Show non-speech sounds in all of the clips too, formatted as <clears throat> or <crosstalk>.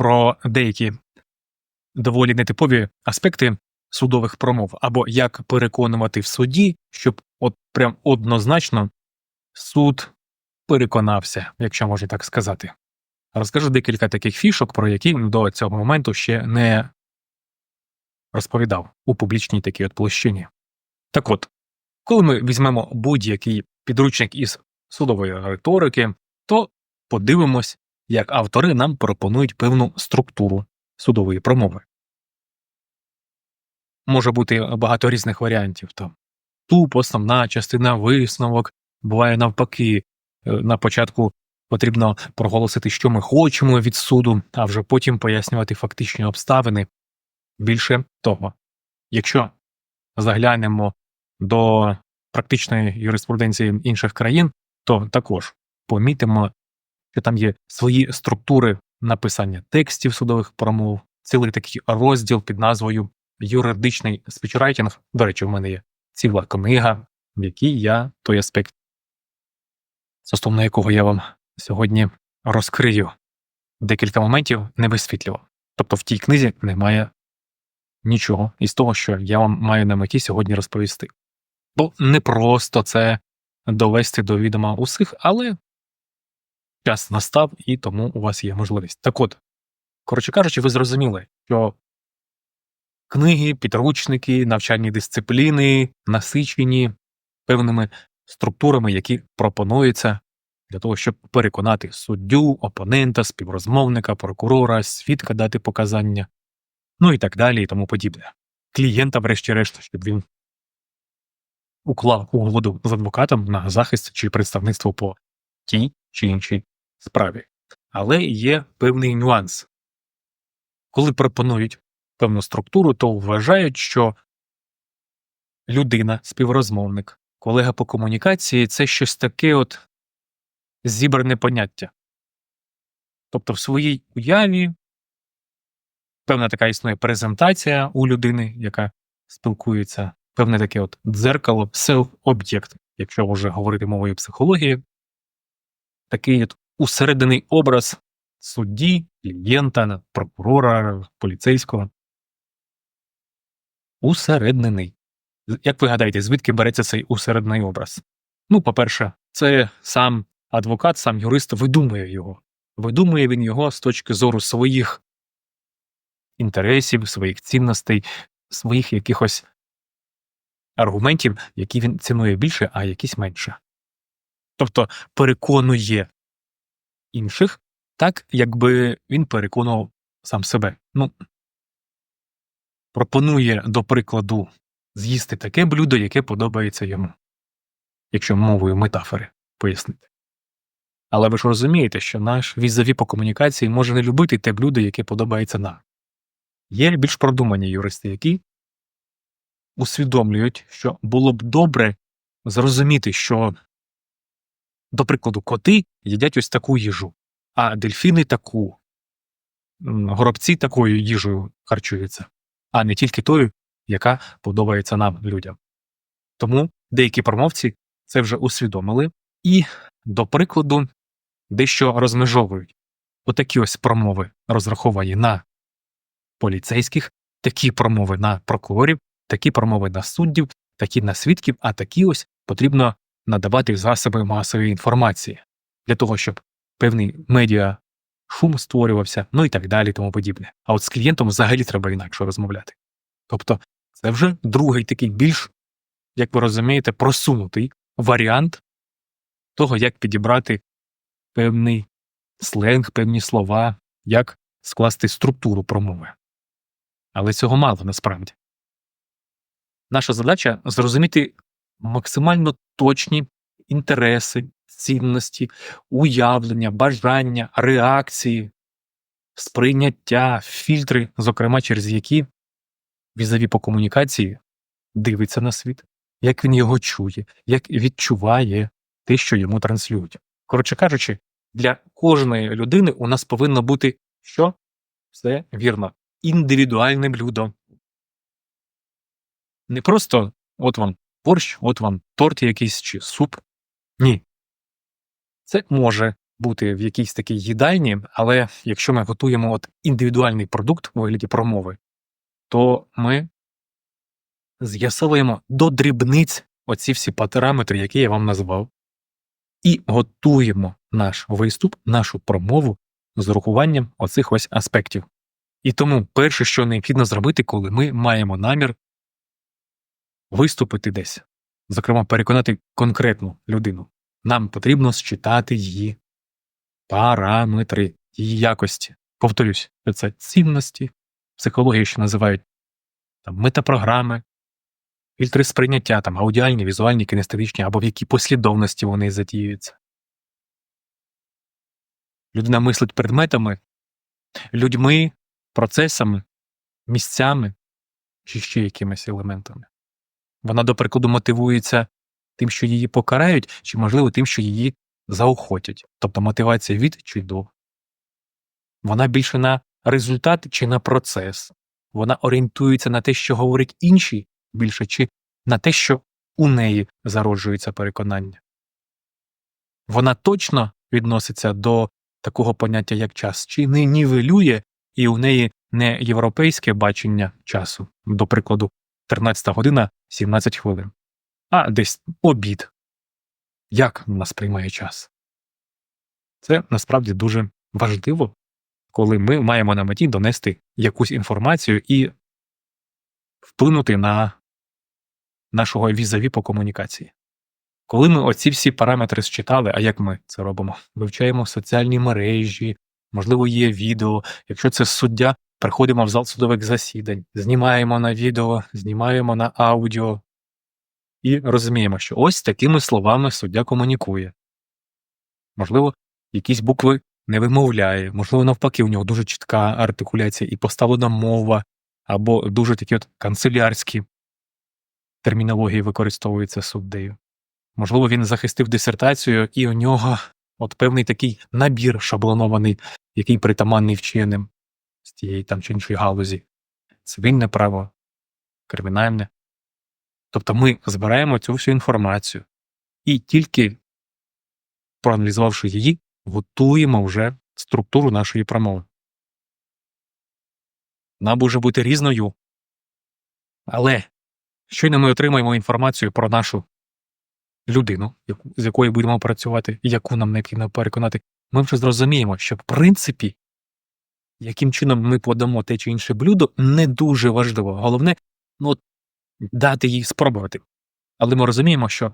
про деякі доволі нетипові аспекти судових промов, або як переконувати в суді, щоб от прям однозначно суд переконався, якщо можна так сказати. Розкажу декілька таких фішок, про які до цього моменту ще не розповідав у публічній такій от площині. Так от, коли ми візьмемо будь-який підручник із судової риторики, то подивимось, як автори нам пропонують певну структуру судової промови. Може бути багато різних варіантів. Там туп, основна частина висновок, буває навпаки. Е, На початку потрібно проголосити, що ми хочемо від суду, а вже потім пояснювати фактичні обставини. Більше того, якщо заглянемо до практичної юриспруденції інших країн, то також помітимо, що там є свої структури написання текстів судових промов, цілий такий розділ під назвою юридичний спічрайтинг. До речі, в мене є ціла книга, в якій я той аспект, стосовно якого я вам сьогодні розкрию декілька моментів, не висвітлював. Тобто в тій книзі немає нічого із того, що я вам маю на меті сьогодні розповісти. Бо не просто це довести до відома усіх, але час настав і тому у вас є можливість. Так от, коротше кажучи, ви зрозуміли, що книги, підручники, навчальні дисципліни насичені певними структурами, які пропонуються для того, щоб переконати суддю, опонента, співрозмовника, прокурора, свідка дати показання, ну і так далі, і тому подібне. Клієнта, врешті-решт, щоб він уклав угоду з адвокатом на захист чи представництво по тій чи іншій справі. Але є певний нюанс. Коли пропонують певну структуру, то вважають, що людина, співрозмовник, колега по комунікації це щось таке от зібране поняття. Тобто в своїй уяві певна така існує презентація у людини, яка спілкується, певне таке от дзеркало, self-об'єкт, якщо вже говорити мовою психології, такий от усередений образ судді, клієнта, прокурора, поліцейського. Усереднений. Як ви гадаєте, звідки береться цей усереднений образ? Ну, по-перше, це сам адвокат, сам юрист видумує його. Видумує він його з точки зору своїх інтересів, своїх цінностей, своїх якихось аргументів, які він цінує більше, а якісь менше. Тобто переконує інших так, якби він переконував сам себе. Ну, пропонує, до прикладу, з'їсти таке блюдо, яке подобається йому, якщо мовою метафори пояснити. Але ви ж розумієте, що наш візові по комунікації може не любити те блюдо, яке подобається нам. Є більш продумані юристи, які усвідомлюють, що було б добре зрозуміти, що, до прикладу, коти їдять ось таку їжу, а дельфіни таку, горобці такою їжею харчуються, а не тільки тою, яка подобається нам людям. Тому деякі промовці це вже усвідомили і, до прикладу, дещо розмежовують. Отакі ось промови розраховані на поліцейських, такі промови на прокурорів, такі промови на суддів, такі на свідків, а такі ось потрібно надавати засоби масової інформації для того, щоб певний медіа шум створювався, ну і так далі, тому подібне. А от з клієнтом взагалі треба інакше розмовляти. Тобто, це вже другий такий більш, як ви розумієте, просунутий варіант того, як підібрати певний сленг, певні слова, як скласти структуру промови. Але цього мало насправді. Наша задача зрозуміти максимально точні інтереси, цінності, уявлення, бажання, реакції, сприйняття, фільтри, зокрема через які візаві по комунікації дивиться на світ, як він його чує, як відчуває те, що йому транслюють. Коротше кажучи, для кожної людини у нас повинно бути що? Все вірно. Індивідуальне блюдо. Не просто от вам борщ, от вам торт якийсь чи суп. Ні. Це може бути в якійсь такій їдальні, але якщо ми готуємо от індивідуальний продукт у вигляді промови, то ми з'ясовуємо до дрібниць оці всі параметри, які я вам назвав, і готуємо наш виступ, нашу промову з урахуванням оцих ось аспектів. І тому перше, що необхідно зробити, коли ми маємо намір виступити десь, зокрема, переконати конкретну людину, нам потрібно считати її параметри, її якості. Повторюсь, це цінності, психології, що називають там, метапрограми, фільтри сприйняття, там, аудіальні, візуальні, кінестетичні, або в якій послідовності вони задіюються. Людина мислить предметами, людьми, процесами, місцями чи ще якимись елементами. Вона, до прикладу, мотивується тим, що її покарають, чи, можливо, тим, що її заохотять. Тобто мотивація від чи до. Вона більше на результат чи на процес. Вона орієнтується на те, що говорять інші більше, чи на те, що у неї зароджується переконання. Вона точно відноситься до такого поняття, як час, чи не нівелює, і у неї не європейське бачення часу, до прикладу, 13 година 17 хвилин, а десь обід. Як вона сприймає час? Це насправді дуже важливо, коли ми маємо на меті донести якусь інформацію і вплинути на нашого візаві по комунікації. Коли ми оці всі параметри считали, а як ми це робимо? Вивчаємо соціальні мережі, можливо, є відео. Якщо це суддя, приходимо в зал судових засідань, знімаємо на відео, знімаємо на аудіо і розуміємо, що ось такими словами суддя комунікує. Можливо, якісь букви не вимовляє, можливо, навпаки, у нього дуже чітка артикуляція і поставлена мова, або дуже такі от канцелярські термінології використовуються суддею. Можливо, він захистив дисертацію, і у нього от певний такий набір шаблонований, який притаманний вченим з тієї там чи іншої галузі. Цивільне право, кримінальне. Тобто ми збираємо цю всю інформацію і тільки проаналізувавши її, готуємо вже структуру нашої промови. Вона може бути різною. Але щойно ми отримаємо інформацію про нашу людину, з якою будемо працювати, яку нам необхідно переконати, ми вже зрозуміємо, що в принципі, яким чином ми подамо те чи інше блюдо, не дуже важливо. Головне, ну, дати їй спробувати. Але ми розуміємо, що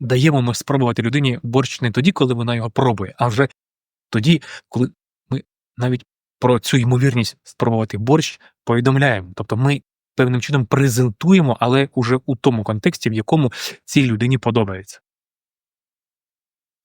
даємо ми спробувати людині борщ не тоді, коли вона його пробує, а вже тоді, коли ми навіть про цю ймовірність спробувати борщ повідомляємо. Тобто ми певним чином презентуємо, але уже у тому контексті, в якому цій людині подобається.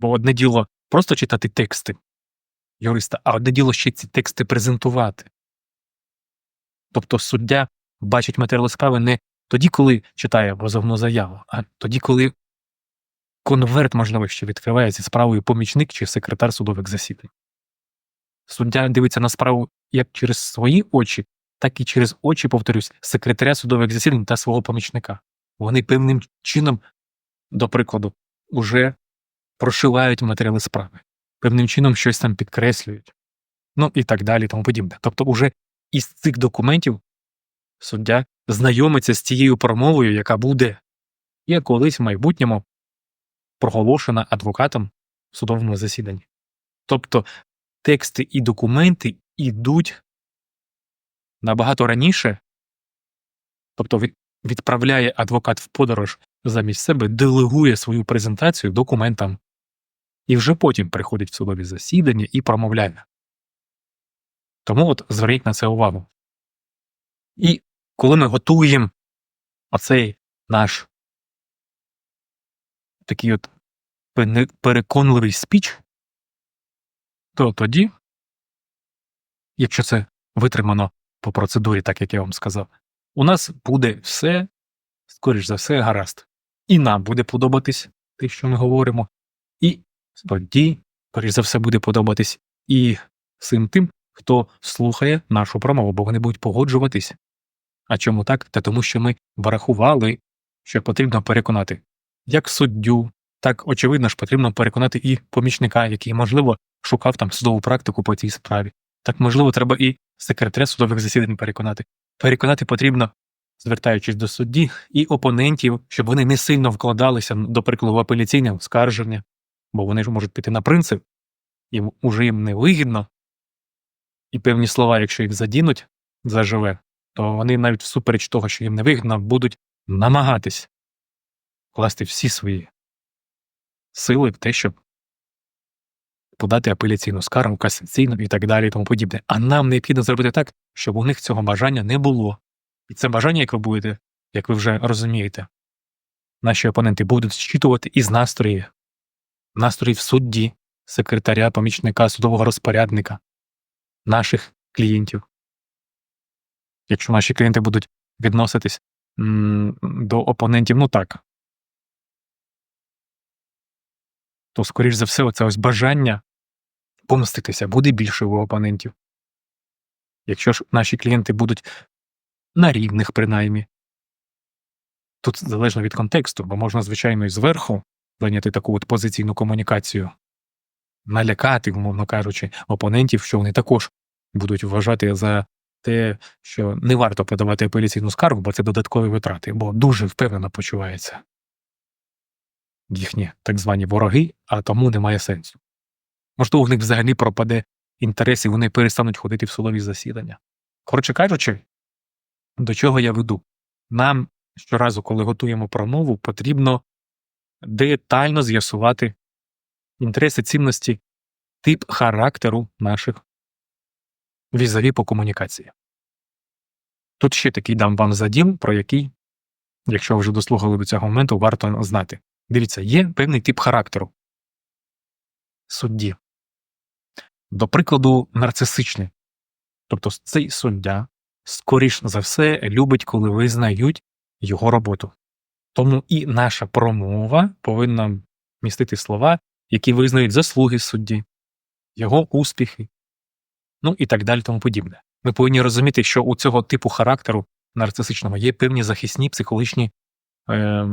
Бо одне діло просто читати тексти юриста, а одне діло ще ці тексти презентувати. Тобто суддя бачить матеріали справи не тоді, коли читає позовну заяву, а тоді, коли конверт, можливо, ще відкриває зі справою помічник чи секретар судових засідань. Суддя дивиться на справу як через свої очі, так і через очі, повторюсь, секретаря судових засідань та свого помічника. Вони певним чином, до прикладу, уже прошивають матеріали справи, певним чином щось там підкреслюють, ну і так далі, тому подібне. Тобто, уже із цих документів суддя знайомиться з тією промовою, яка буде і колись в майбутньому проголошена адвокатом в судовому засіданні. Тобто тексти і документи йдуть набагато раніше, тобто відправляє адвокат в подорож замість себе, делегує свою презентацію документам і вже потім приходить в судові засідання і промовляє. Тому от зверніть на це увагу. І коли ми готуємо оцей наш такий от переконливий спіч, то тоді, якщо це витримано по процедурі, так як я вам сказав, у нас буде все, скоріш за все, гаразд. І нам буде подобатись те, що ми говоримо, і тоді, скоріш за все, буде подобатись і всім тим, хто слухає нашу промову, бо вони будуть погоджуватись. А чому так? Та тому, що ми врахували, що потрібно переконати як суддю, так очевидно ж потрібно переконати і помічника, який, можливо, шукав там судову практику по цій справі. Так, можливо, треба і секретаря судових засідань переконати. Переконати потрібно, звертаючись до судді, і опонентів, щоб вони не сильно вкладалися, до прикладу, в апеляційне оскарження, бо вони ж можуть піти на принцип, і уже їм не вигідно, і певні слова, якщо їх задінуть заживе, то вони навіть всупереч того, що їм не вигідно, будуть намагатись вкласти всі свої сили в те, щоб подати апеляційну скаргу, касаційну і так далі, і тому подібне. А нам необхідно зробити так, щоб у них цього бажання не було. І це бажання, як ви будете, як ви вже розумієте, наші опоненти будуть зчитувати із настроїв, настроїв судді, секретаря, помічника, судового розпорядника, наших клієнтів. Якщо наші клієнти будуть відноситись м, до опонентів, ну так, то, скоріш за все, оце ось бажання помститися буде більше у опонентів. Якщо ж наші клієнти будуть на рівних, принаймні. Тут залежно від контексту, бо можна, звичайно, і зверху зайняти таку от позиційну комунікацію, налякати, умовно кажучи, опонентів, що вони також будуть вважати за те, що не варто подавати апеляційну скаргу, бо це додаткові витрати, бо дуже впевнено почувається їхні так звані вороги, а тому немає сенсу. Можливо, в них взагалі пропаде інтерес і вони перестануть ходити в судові засідання. Коротше кажучи, до чого я веду? Нам щоразу, коли готуємо промову, потрібно детально з'ясувати інтереси цінності, тип характеру наших візаві по комунікації. Тут ще такий дам вам задім, про який, якщо вже дослухали до цього моменту, варто знати. Дивіться, є певний тип характеру судді. До прикладу, нарцисичний. Тобто цей суддя, скоріш за все, любить, коли визнають його роботу. Тому і наша промова повинна містити слова, які визнають заслуги судді, його успіхи, ну і так далі тому подібне. Ми повинні розуміти, що у цього типу характеру нарцисичного є певні захисні психологічні е,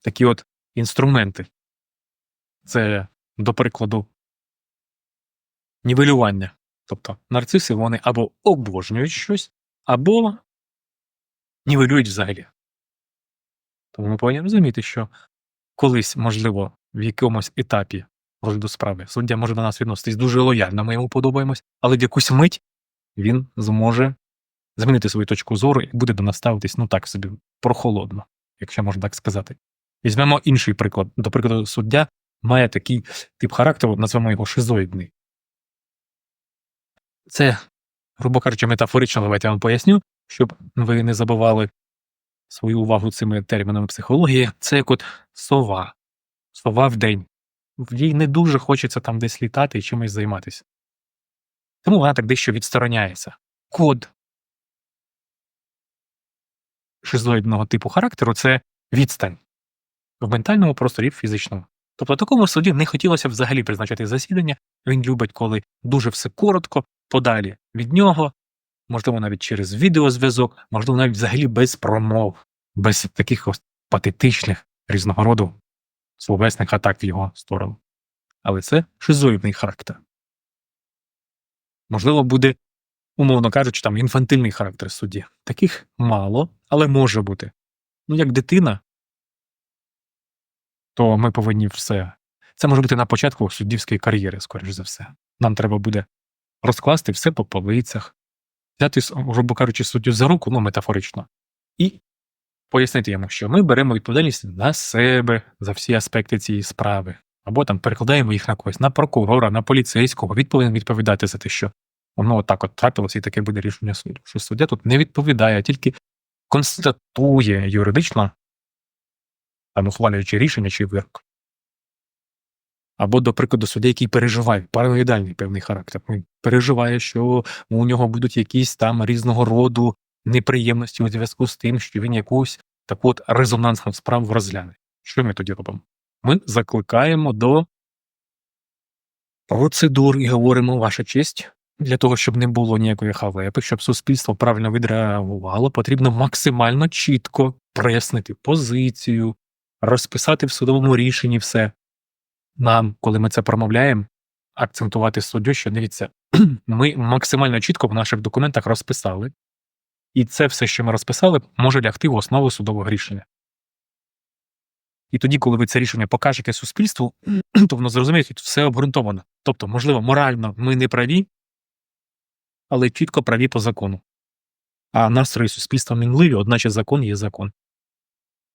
такі от інструменти. Це, до прикладу, нівелювання. Тобто нарциси вони або обожнюють щось, або нівелюють взагалі. Тому ми повинні розуміти, що колись, можливо, в якомусь етапі розгляду справи суддя може до нас відноситись дуже лояльно, ми йому подобаємось, але в якусь мить він зможе змінити свою точку зору і буде до нас ставитись, ну так собі, прохолодно, якщо можна так сказати. Візьмемо інший приклад. До прикладу, суддя має такий тип характеру, назвемо його шизоїдний. Це, грубо кажучи, метафорично, давайте я вам поясню, щоб ви не забували свою увагу цими термінами психології. Це як от сова, сова в день. Їй не дуже хочеться там десь літати і чимось займатися. Тому вона так дещо відстороняється. Код шизоїдного типу характеру це відстань в ментальному просторі в фізичному. Тобто такому суді не хотілося взагалі призначати засідання. Він любить, коли дуже все коротко, подалі від нього, можливо, навіть через відеозв'язок, можливо, навіть взагалі без промов, без таких ось патетичних різного роду словесних атак в його сторону. Але це шизоїдний характер. Можливо, буде, умовно кажучи, там інфантильний характер судді. Таких мало, але може бути. Ну, як дитина, то ми повинні все. Це може бути на початку суддівської кар'єри, скоріш за все. Нам треба буде розкласти все по полицях, взяти, грубо кажучи, суддю за руку, ну метафорично, і пояснити йому, що ми беремо відповідальність на себе за всі аспекти цієї справи, або там перекладаємо їх на когось, на прокурора, на поліцейського. Він повинен відповідати за те, що воно отак от трапилося, і таке буде рішення суду. Що суддя тут не відповідає, а тільки констатує юридично там ухвалюючи рішення чи вирок. Або, до прикладу, суддя, який переживає параноїдальний певний характер. Він переживає, що у нього будуть якісь там різного роду неприємності у зв'язку з тим, що він якусь таку от резонансну справу розгляне. Що ми тоді робимо? Ми закликаємо до процедур і говоримо, ваша честь, для того, щоб не було ніякої халепи, щоб суспільство правильно відреагувало, потрібно максимально чітко прояснити позицію, розписати в судовому рішенні все. нам, коли ми це промовляємо, акцентувати суддю, що дивіться, <clears throat> ми максимально чітко в наших документах розписали, і це все, що ми розписали, може лягти в основу судового рішення. І тоді, коли ви це рішення покажете суспільству, <clears throat> то воно зрозуміє, що все обґрунтовано. Тобто, можливо, морально ми не праві, але чітко праві по закону. А настрої суспільства мінливі, одначе закон є закон.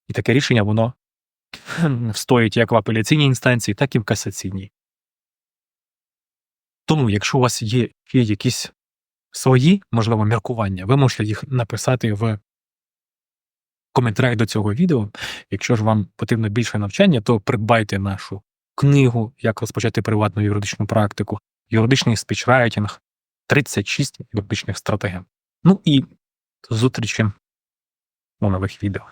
І таке рішення воно <clears throat> встоїть як в апеляційній інстанції, так і в касаційній. Тому, якщо у вас є ще якісь свої, можливо, міркування, ви можете їх написати в коментарях до цього відео. Якщо ж вам потрібно більше навчання, то придбайте нашу книгу, як розпочати приватну юридичну практику, юридичний спічрайтинг, 36 юридичних стратегій. Ну і зустрічі у нових відео.